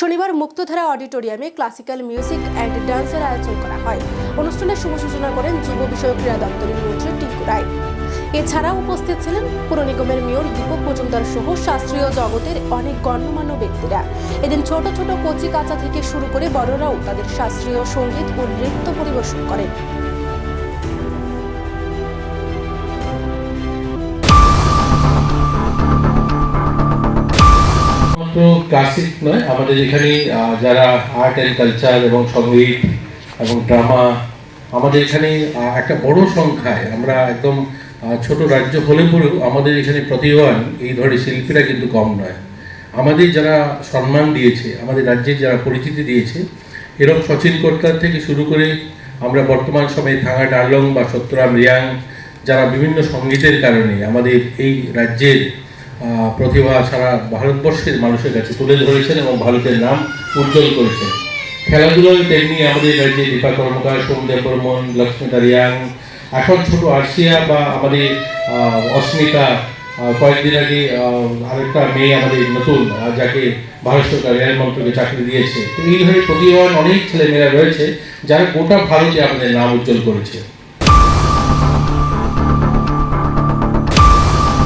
শনিবার মুক্তধারা অডিটোরিয়ামে classical music and ডান্সের আয়োজন করা হয়। অনুষ্ঠানের শুভ সূচনা করেন যুব বিষয়ক ক্রীড়া দপ্তরের মন্ত্রী টিঙ্কু রায়। এছাড়া উপস্থিত ছিলেন পুর নিগমের মেয়র দীপক মজুমদার সহ শাস্ত্রীয় জগতের অনেক গণ্যমান্য ব্যক্তিরা। এদিন ছোট ছোট কচি কাঁচা থেকে শুরু করে বড়রাও তাদের শাস্ত্রীয় সংগীত ও নৃত্য পরিবেশন করেন। মাত্র ক্লাসিক নয়, আমাদের এখানে যারা আর্ট অ্যান্ড কালচার এবং সংগীত এবং ড্রামা আমাদের এখানে একটা বড় সংখ্যায়, আমরা একদম ছোট রাজ্য হলে পরেও আমাদের এখানে প্রতিভাবান এই ধরনের শিল্পীরা কিন্তু কম নয়। আমাদের যারা সম্মান দিয়েছে, আমাদের রাজ্যের যারা পরিচিতি দিয়েছে এরকম সচিন কর্তার থেকে শুরু করে আমরা বর্তমান সময়ে থাঙ্গা ডালং বা সত্যরাম রিয়াং, যারা বিভিন্ন সঙ্গীতের কারণে আমাদের এই রাজ্যের প্রতিভা সারা ভারতবর্ষের মানুষের কাছে তুলে ধরেছেন এবং ভারতের নাম উজ্জ্বল করেছেন। খেলাধুলোয় তেমনি আমাদের রাজ্যে দীপা কর্মকার, সৌমদেব বর্মন লক্ষ্মীতা রিয়াং এখন ছোট আর্শিয়া বা আমাদের অস্মিতা কয়েকদিন আগে আরেকটা মেয়ে আমাদের নতুন যাকে ভারত সরকার রেল মন্ত্রকে চাকরি দিয়েছে। তো এই ধরনের প্রতিভাবান অনেক ছেলেমেয়েরা রয়েছে যারা গোটা ভারতে আমাদের নাম উজ্জ্বল করেছে।